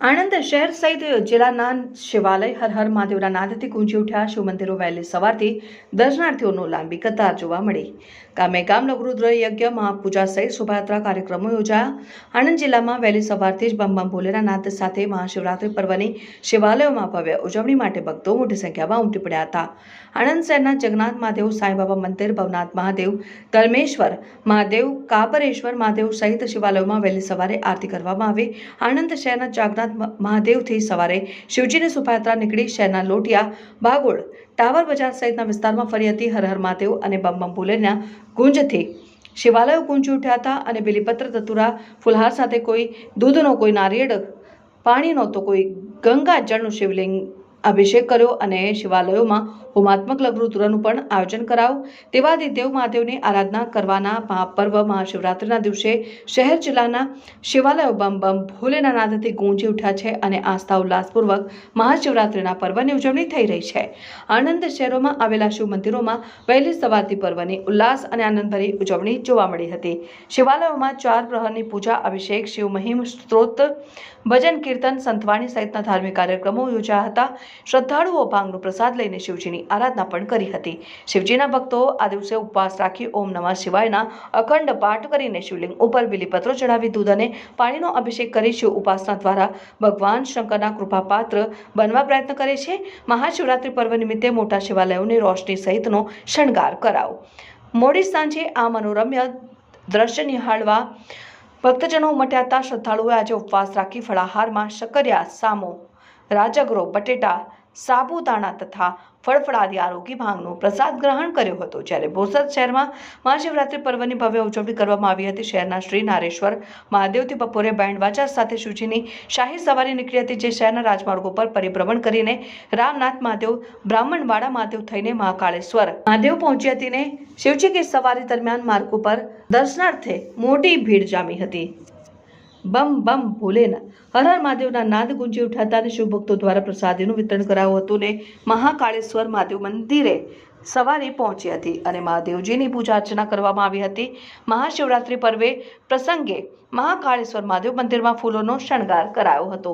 આણંદ શહેર સહિત જિલ્લાના શિવાલય હર હર મહાદેવના નાદથી ગુંજી ઉઠ્યા શિવ મંદિરો વહેલી સવારથી દર્શનાર્થીઓનો લાંબી કતાર જોવા મળી. ગામે ગામ લઘુરુદ્ર યજ્ઞ, મહાપૂજા સહિત શોભાયાત્રા કાર્યક્રમો યોજાયા. આણંદ જિલ્લામાં વહેલી સવારથી જ બમ બમ ભોલેના નાદ સાથે મહાશિવરાત્રિ પર્વની શિવાલયોમાં ભવ્ય ઉજવણી માટે ભક્તો મોટી સંખ્યામાં ઉમટી પડ્યા હતા. આણંદ શહેરના જગન્નાથ મહાદેવ, સાંઈબાબા મંદિર, ભવનાથ મહાદેવ, ધર્મેશ્વર મહાદેવ કાપરેશ્વર મહાદેવ સહિત શિવાલયોમાં વહેલી સવારે આરતી કરવામાં આવી. આણંદ શહેરના જાગનાથ મ- મહાદેવથી સવારે શિવજીની શોભાયાત્રા નીકળી શહેરના લોટિયા, બાગોળ, ટાવર બજાર સહિતના વિસ્તારમાં ફરી હતી હર હર મહાદેવ અને બમ બમ ભૂલેના ગુંજથી. શિવાલયો ગુંજી ઉઠ્યા હતા અને બિલીપત્ર, ધતુરા, ફુલહાર સાથે કોઈ દૂધનો કોઈ નારિયેળ, પાણીનો તો કોઈ ગંગા જળનું શિવલિંગ અભિષેક કર્યો અને શિવાલયોમાં હોમાત્મક લઘુરુદ્રનું પણ આયોજન કરાયું. તેવા દેવ મહાદેવની આરાધના કરવાના મહાપર્વ મહાશિવરાત્રિના દિવસે શહેર જિલ્લાના શિવાલયો બમ બમ ભોલેના નાદથી ગુંજી ઉઠ્યા છે અને આસ્થા ઉલ્લાસપૂર્વક મહાશિવરાત્રિના પર્વની ઉજવણી થઈ રહી છે. આણંદ શહેરોમાં આવેલા શિવ મંદિરોમાં વહેલી સવારથી પર્વની ઉલ્લાસ અને આનંદભરી ઉજવણી જોવા મળી હતી. શિવાલયોમાં ચાર પ્રહરની પૂજા, અભિષેક, શિવ મહિમ, સ્ત્રોત, ભજન, કીર્તન, સંતવાણી સહિતના ધાર્મિક કાર્યક્રમો યોજાયા હતા. શ્રદ્ધાળુઓ ભાંગનો પ્રસાદ લઈને શિવજીની આરાધના પણ કરી હતી. શિવજીના ભક્તો આ દિવસે ઉપવાસ રાખી ઓમ નમઃ શિવાયના અખંડ પાઠ કરીને શિવલિંગ ઉપર બિલીપત્રો ચડાવી દૂધ અને પાણીનો અભિષેક કરી શિવ ઉપાસના દ્વારા ભગવાન શંકરના કૃપાપાત્ર બનવા પ્રયત્ન કરે છે. મહાશિવરાત્રિ પર્વ નિમિત્તે મોટા શિવાલયોને રોશની સહિતનો શણગાર કરાવો. મોડી સાંજે આ મનોરમ્ય દ્રશ્ય નિહાળવા ભક્તજનો ઉમટ્યા હતા. શ્રદ્ધાળુઓએ આજે ઉપવાસ રાખી ફળાહારમાં શક્કરિયા, સામો રાજગરો, બટેટા, સાબુદાણા તથા ફળફળાદી આરોગી ભાંગનો પ્રસાદ ગ્રહણ કર્યો હતો. જ્યારે બોરસદ શહેરમાં મહાશિવરાત્રિ પર્વની ભવ્ય ઉજવણી કરવામાં આવી હતી, શહેરના શ્રી નારેશ્વર મહાદેવથી બપોરે બેન્ડ વાજા સાથે શિવજીની શાહી સવારી નીકળી હતી, જે શહેરના રાજમાર્ગો પર પરિભ્રમણ કરીને રામનાથ મહાદેવ, બ્રાહ્મણવાડા મહાદેવ થઈને મહાકાળેશ્વર મહાદેવ પહોંચી હતી ને શિવજી કે સવારી દરમિયાન માર્ગ ઉપર દર્શનાર્થે મોટી ભીડ જામી હતી. બમ બમ ભોલેના. હર હર મહાદેવના નાદ ગુંજી ઉઠાતા અને શિવભક્તો દ્વારા પ્રસાદીનું વિતરણ કરાયું હતું ને મહાકાળેશ્વર મહાદેવ મંદિરે સવારે પહોંચી હતી અને મહાદેવજીની પૂજા અર્ચના કરવામાં આવી હતી. મહાશિવરાત્રિ પર્વે પ્રસંગે મહાકાળેશ્વર મહાદેવ મંદિરમાં ફૂલોનો શણગાર કરાયો હતો.